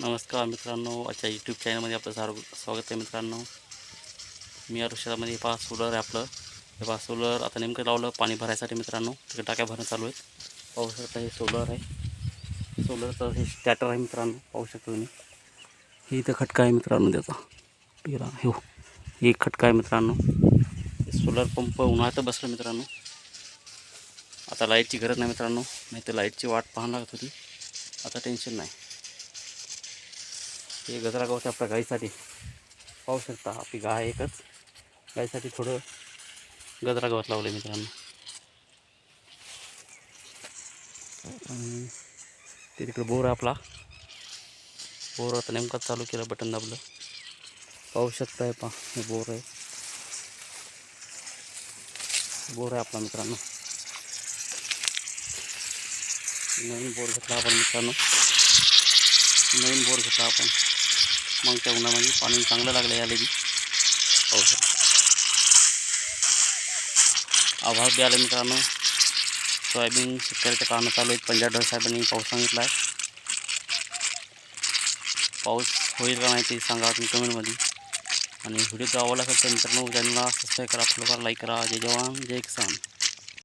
नमस्कार मित्रांनो आजच्या यूट्यूब चॅनलमध्ये आपलं सार स्वागत आहे मित्रांनो. मी या वृक्षामध्ये हे पहा सोलर आहे आपलं. हे पहा सोलर आता नेमकं लावलं पाणी भरायसाठी मित्रांनो. तिकडे टाक्या भरणं चालू आहेत. पाहू शकता हे सोलर आहे. सोलरचं हे स्टॅटर आहे मित्रांनो. पाहू शकतो तुम्ही. हे इथं खटका आहे मित्रांनो त्याचा. पिरा हो हे एक खटका आहे मित्रांनो. सोलर पंप उन्हाळ्यात बसलं मित्रांनो. आता लाईटची गरज नाही मित्रांनो. नाही तर लाईटची वाट पाहावं लागत होती. आता टेन्शन नाही. हे गजरा गवत आपल्या गाईसाठी पाहू शकता आपली गाय एकच. गाईसाठी थोडं गजरा गवत लावलं मित्रांनो ते तिकडे बोर आहे आपला. बोर आता नेमकाच चालू केलं बटन दाबलं. पाहू शकताय पा हे बोर आहे. बोर आहे आपला मित्रांनो. नवीन बोर घेतला आपण मित्रांनो. नवीन बोर घेतला आपण. मग त्या उन्हामध्ये पाणी चांगलं लागलं याला बी. हो पाऊस शकता आभार बी आलं मित्रांनो. सोयाबीन शेतकऱ्याच्या कामं चालू आहेत. पंजाब डर साहेबांनी पाऊस सांगितला आहे पाऊस होईल का नाही ते सांगा तुम्ही कमेंटमध्ये. आणि व्हिडिओ जर आवडला असेल तर मित्रांनो चॅनलला सबस्क्राईब करा फॉलो करा लाईक करा. जय जवान जय किसान.